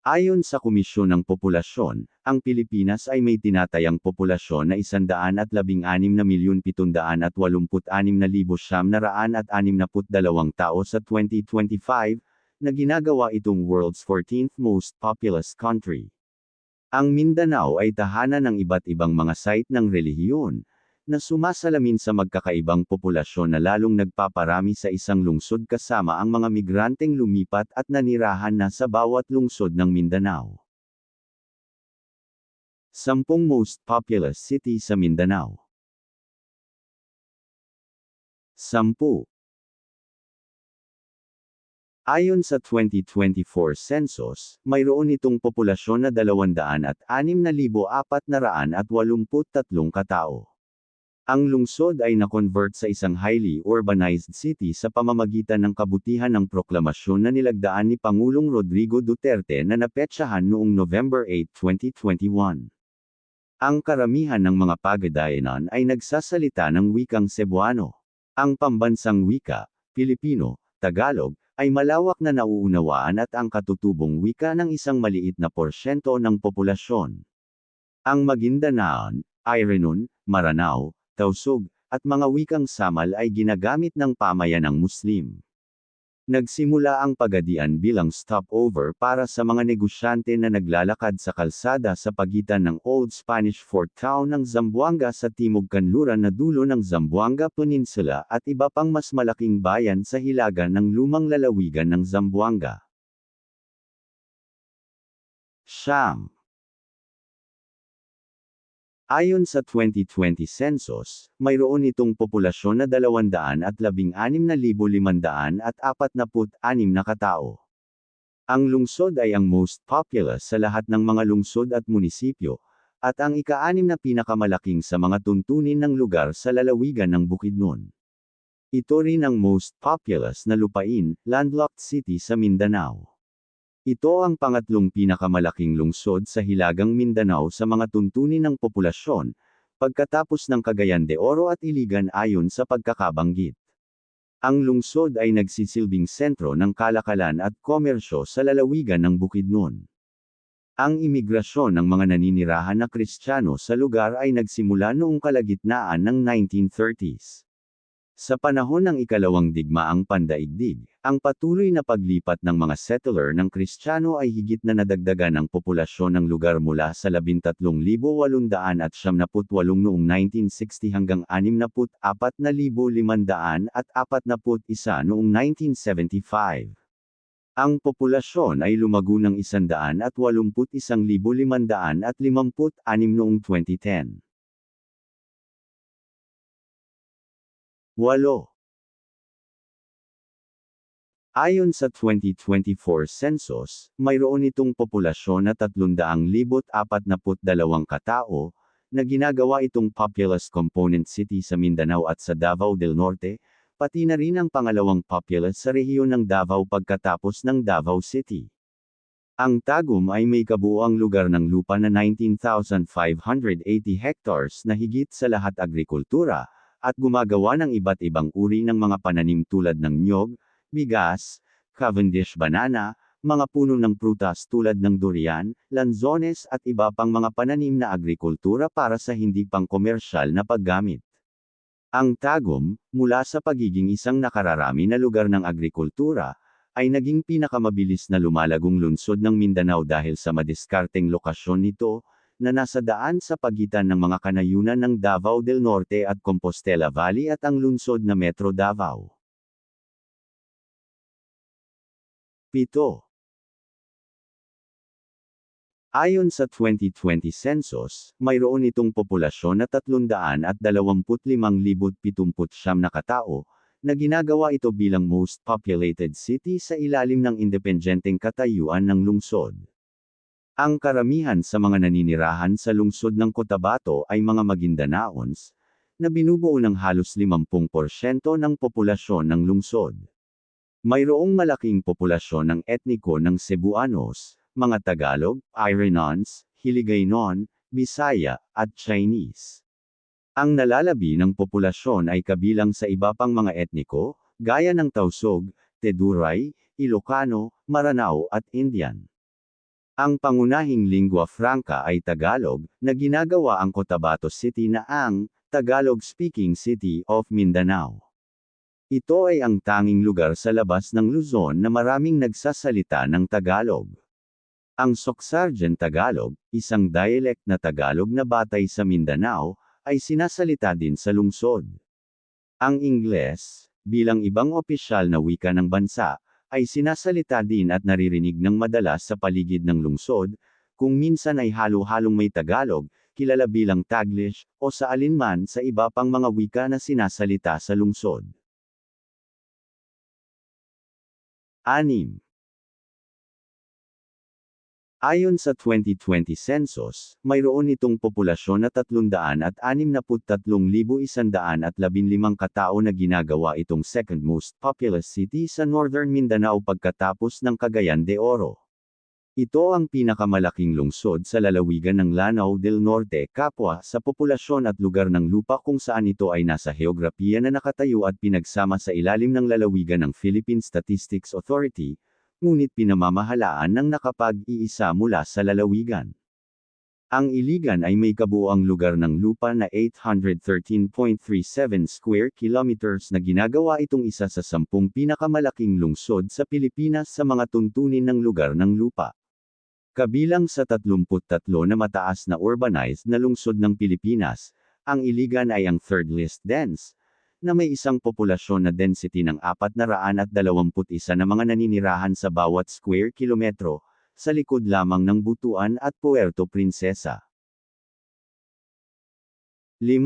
Ayon sa Komisyon ng Populasyon, ang Pilipinas ay may tinatayang populasyon na 116,786,962 tao sa 2025, na ginagawa itong world's 14th most populous country. Ang Mindanao ay tahanan ng iba't ibang mga site ng relihiyon, na sumasalamin sa magkakaibang populasyon na lalong nagpaparami sa isang lungsod kasama ang mga migranteng lumipat at nanirahan na sa bawat lungsod ng Mindanao. Sampung most populous city sa Mindanao. Sampu. Ayon sa 2024 census, mayroon itong populasyon na 206,483 katao. Ang lungsod ay na-convert sa isang highly urbanized city sa pamamagitan ng kabutihan ng proklamasyon na nilagdaan ni Pangulong Rodrigo Duterte na napetsahan noong November 8, 2021. Ang karamihan ng mga pagadayanan ay nagsasalita ng wikang Cebuano. Ang pambansang wika, Pilipino, Tagalog, ay malawak na nauunawaan at ang katutubong wika ng isang maliit na porsyento ng populasyon. Ang Maguindanaon, Irenon, Maranao, Tausug, at mga wikang samal ay ginagamit ng pamayanang Muslim. Nagsimula ang pagadian bilang stopover para sa mga negosyante na naglalakad sa kalsada sa pagitan ng Old Spanish Fort Town ng Zamboanga sa timog kanluran na dulo ng Zamboanga Peninsula at iba pang mas malaking bayan sa hilaga ng lumang lalawigan ng Zamboanga. Siyam Ayon sa 2020 census, mayroon itong populasyon na 216,546 na katao. Ang lungsod ay ang most populous sa lahat ng mga lungsod at munisipyo, at ang ika-anim na pinakamalaking sa mga tuntunin ng lugar sa lalawigan ng Bukidnon. Ito rin ang most populous na lupain, landlocked city sa Mindanao. Ito ang pangatlong pinakamalaking lungsod sa Hilagang Mindanao sa mga tuntunin ng populasyon, pagkatapos ng Cagayan de Oro at Iligan ayon sa pagkakabanggit. Ang lungsod ay nagsisilbing sentro ng kalakalan at komersyo sa lalawigan ng Bukidnon. Ang imigrasyon ng mga naninirahan na Kristiyano sa lugar ay nagsimula noong kalagitnaan ng 1930s. Sa panahon ng ikalawang digmaang pandaigdig, ang patuloy na paglipat ng mga settler ng Kristiyano ay higit na nadagdagan ang populasyon ng lugar mula sa 13,878 noong 1960 hanggang 64,541 noong 1975. Ang populasyon ay lumago ng 181,556 noong 2010. 8. Ayon sa 2024 census, mayroon itong populasyon na 300,042 katao, na ginagawa itong populous component city sa Mindanao at sa Davao del Norte, pati na rin ang pangalawang populous sa rehiyon ng Davao pagkatapos ng Davao City. Ang Tagum ay may kabuuang lugar ng lupa na 19,580 hectares na higit sa lahat agrikultura, at gumagawa ng iba't ibang uri ng mga pananim tulad ng nyog, bigas, Cavendish banana, mga puno ng prutas tulad ng durian, lanzones at iba pang mga pananim na agrikultura para sa hindi pang komersyal na paggamit. Ang Tagum, mula sa pagiging isang nakararami na lugar ng agrikultura, ay naging pinakamabilis na lumalagong lungsod ng Mindanao dahil sa madiskarteng lokasyon nito, na nasa daan sa pagitan ng mga kanayunan ng Davao del Norte at Compostela Valley at ang lungsod na Metro Davao. 7. Ayon sa 2020 census, mayroon itong populasyon na 325,079 na katao, na ginagawa ito bilang most populated city sa ilalim ng independenteng katayuan ng lungsod. Ang karamihan sa mga naninirahan sa lungsod ng Cotabato ay mga Magindanaons, na binubuo ng halos 50% ng populasyon ng lungsod. Mayroong malaking populasyon ng etniko ng Cebuanos, mga Tagalog, Irenons, Hiligaynon, Bisaya, at Chinese. Ang nalalabi ng populasyon ay kabilang sa iba pang mga etniko, gaya ng Tausug, Teduray, Ilocano, Maranao at Indian. Ang pangunahing lingua franca ay Tagalog, na ginagawa ang Cotabato City na ang Tagalog-speaking city of Mindanao. Ito ay ang tanging lugar sa labas ng Luzon na maraming nagsasalita ng Tagalog. Ang Soksargen Tagalog, isang dialect na Tagalog na batay sa Mindanao, ay sinasalita din sa lungsod. Ang Ingles, bilang ibang opisyal na wika ng bansa, ay sinasalita din at naririnig ng madalas sa paligid ng lungsod, kung minsan ay halo-halong may Tagalog, kilala bilang Taglish, o sa alinman sa iba pang mga wika na sinasalita sa lungsod. 6. Ayon sa 2020 census, mayroon itong populasyon na 363,115 katao na ginagawa itong second most populous city sa Northern Mindanao pagkatapos ng Cagayan de Oro. Ito ang pinakamalaking lungsod sa lalawigan ng Lanao del Norte, kapwa sa populasyon at lugar ng lupa kung saan ito ay nasa heograpiya na nakatayo at pinagsama sa ilalim ng lalawigan ng Philippine Statistics Authority, ngunit pinamamahalaan ng nakapag-iisa mula sa lalawigan. Ang Iligan ay may kabuoang lugar ng lupa na 813.37 square kilometers na ginagawa itong isa sa sampung pinakamalaking lungsod sa Pilipinas sa mga tuntunin ng lugar ng lupa. Kabilang sa 33 na mataas na urbanized na lungsod ng Pilipinas, ang Iligan ay ang third least dense, na may isang populasyon na density ng 421 na mga naninirahan sa bawat square kilometro, sa likod lamang ng Butuan at Puerto Princesa. 5.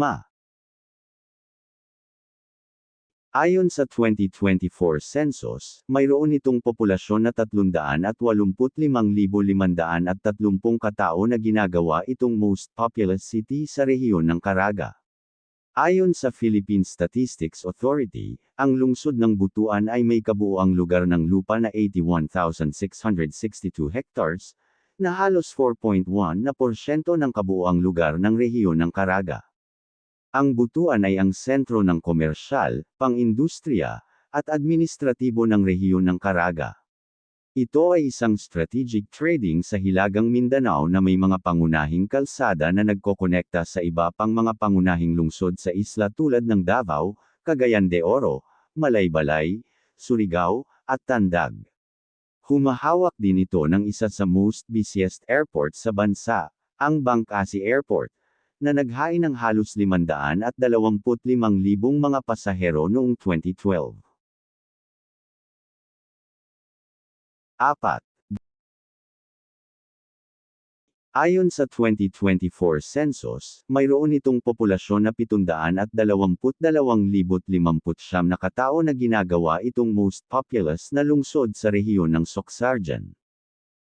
Ayon sa 2024 census, mayroon itong populasyon na 385,530 katao na ginagawa itong most populous city sa rehiyon ng Caraga. Ayon sa Philippine Statistics Authority, ang lungsod ng Butuan ay may kabuoang lugar ng lupa na 81,662 hectares, na halos 4.1 na porsyento ng kabuoang lugar ng rehiyon ng Caraga. Ang Butuan ay ang sentro ng komersyal, pang-industriya, at administratibo ng rehiyon ng Caraga. Ito ay isang strategic trading sa Hilagang Mindanao na may mga pangunahing kalsada na nagkokonekta sa iba pang mga pangunahing lungsod sa isla tulad ng Davao, Cagayan de Oro, Malaybalay, Surigao, at Tandag. Humahawak din ito ng isa sa most busiest airport sa bansa, ang Bangkasi Airport, na naghain ng halos 525,000 mga pasahero noong 2012. 4. Ayon sa 2024 census, mayroon itong populasyon na 722,059 na katao na ginagawa itong most populous na lungsod sa rehiyon ng Soxargen.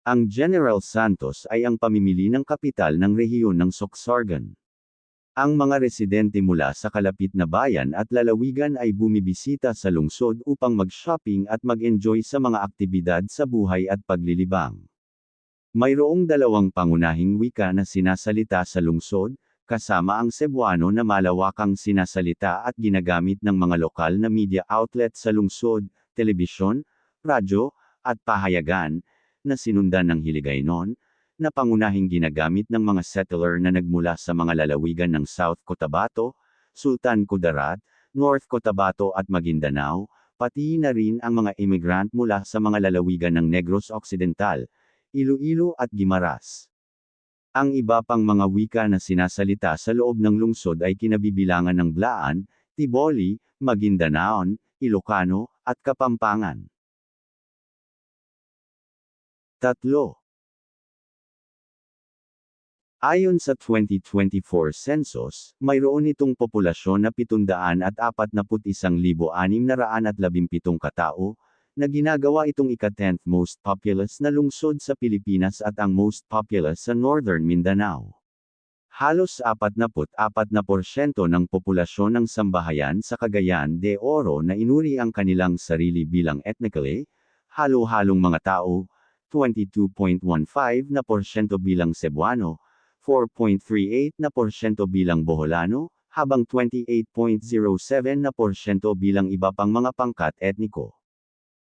Ang General Santos ay ang pamimili ng kapital ng rehiyon ng Soxargen. Ang mga residente mula sa kalapit na bayan at lalawigan ay bumibisita sa lungsod upang mag-shopping at mag-enjoy sa mga aktibidad sa buhay at paglilibang. Mayroong dalawang pangunahing wika na sinasalita sa lungsod, kasama ang Cebuano na malawakang sinasalita at ginagamit ng mga lokal na media outlet sa lungsod, telebisyon, radyo, at pahayagan, na sinundan ng Hiligaynon, na pangunahing ginagamit ng mga settler na nagmula sa mga lalawigan ng South Cotabato, Sultan Kudarat, North Cotabato at Maguindanao, pati na rin ang mga immigrant mula sa mga lalawigan ng Negros Occidental, Iloilo at Guimaras. Ang iba pang mga wika na sinasalita sa loob ng lungsod ay kinabibilangan ng Blaan, Tiboli, Maguindanaon, Ilocano, at Kapampangan. Tatlo. Ayon sa 2024 census, mayroon itong populasyon na 741,617 katao, na ginagawa itong ika-10th most populous na lungsod sa Pilipinas at ang most populous sa Northern Mindanao. Halos 44% ng populasyon ng sambahayan sa Cagayan de Oro na inuri ang kanilang sarili bilang ethnically, halo-halong mga tao, 22.15 na porsyento bilang Cebuano, 4.38 na porsyento bilang Boholano, habang 28.07 na porsyento bilang iba pang mga pangkat etniko.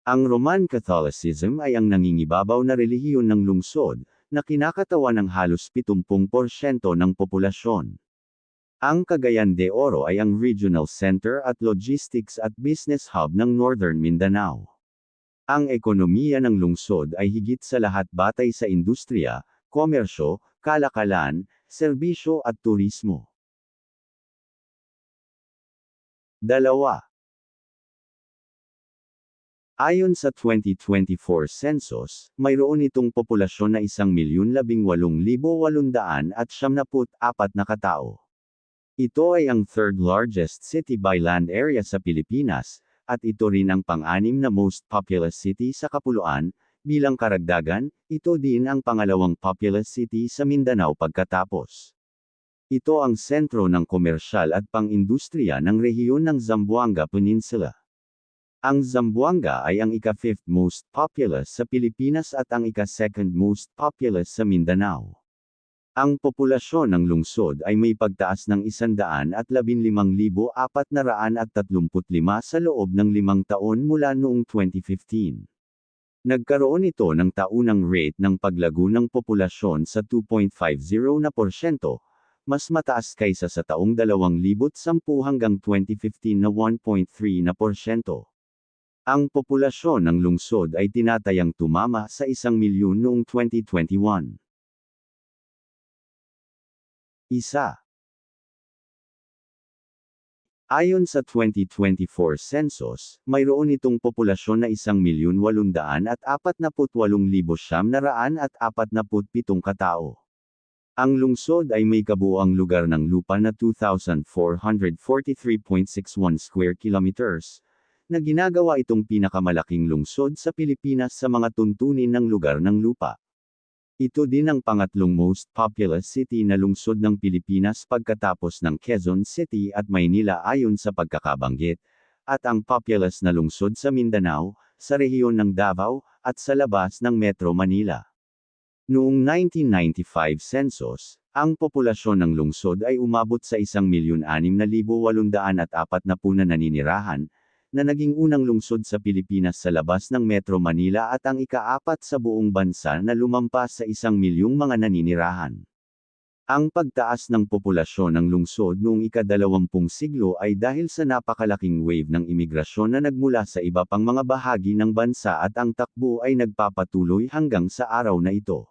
Ang Roman Catholicism ay ang nangingibabaw na relihiyon ng lungsod, na kinakatawan ng halos 70% ng populasyon. Ang Cagayan de Oro ay ang regional center at logistics at business hub ng Northern Mindanao. Ang ekonomiya ng lungsod ay higit sa lahat batay sa industriya, komersyo, kalakalan, serbisyo at turismo. Dalawa. Ayon sa 2024 census, mayroon itong populasyon na 1,018,800 at 74 na katao. Ito ay ang third largest city by land area sa Pilipinas, at ito rin ang pang-anim na most populous city sa Kapuluan, bilang karagdagan, ito din ang pangalawang populous city sa Mindanao pagkatapos. Ito ang sentro ng komersyal at pang-industriya ng rehiyon ng Zamboanga Peninsula. Ang Zamboanga ay ang ika-fifth most populous sa Pilipinas at ang ika-second most populous sa Mindanao. Ang populasyon ng lungsod ay may pagtaas ng 115,435 sa loob ng limang taon mula noong 2015. Nagkaroon ito ng taunang rate ng paglago ng populasyon sa 2.50 na porsyento, mas mataas kaysa sa taong 2010 hanggang 2015 na 1.3 na porsyento. Ang populasyon ng lungsod ay tinatayang tumama sa isang milyon noong 2021. Isa. Ayon sa 2024 census, mayroon itong populasyon na 1,848,947 katao. Ang lungsod ay may kabuoang lugar ng lupa na 2,443.61 square kilometers, na ginagawa itong pinakamalaking lungsod sa Pilipinas sa mga tuntunin ng lugar ng lupa. Ito din ang pangatlong most populous city na lungsod ng Pilipinas pagkatapos ng Quezon City at Maynila ayon sa pagkakabanggit, at ang populous na lungsod sa Mindanao, sa rehiyon ng Davao, at sa labas ng Metro Manila. Noong 1995 census, ang populasyon ng lungsod ay umabot sa 1,600,840 na naninirahan, na naging unang lungsod sa Pilipinas sa labas ng Metro Manila at ang ikaapat sa buong bansa na lumampas sa isang milyong mga naninirahan. Ang pagtaas ng populasyon ng lungsod noong ikadalawampung siglo ay dahil sa napakalaking wave ng imigrasyon na nagmula sa iba pang mga bahagi ng bansa at ang takbo ay nagpapatuloy hanggang sa araw na ito.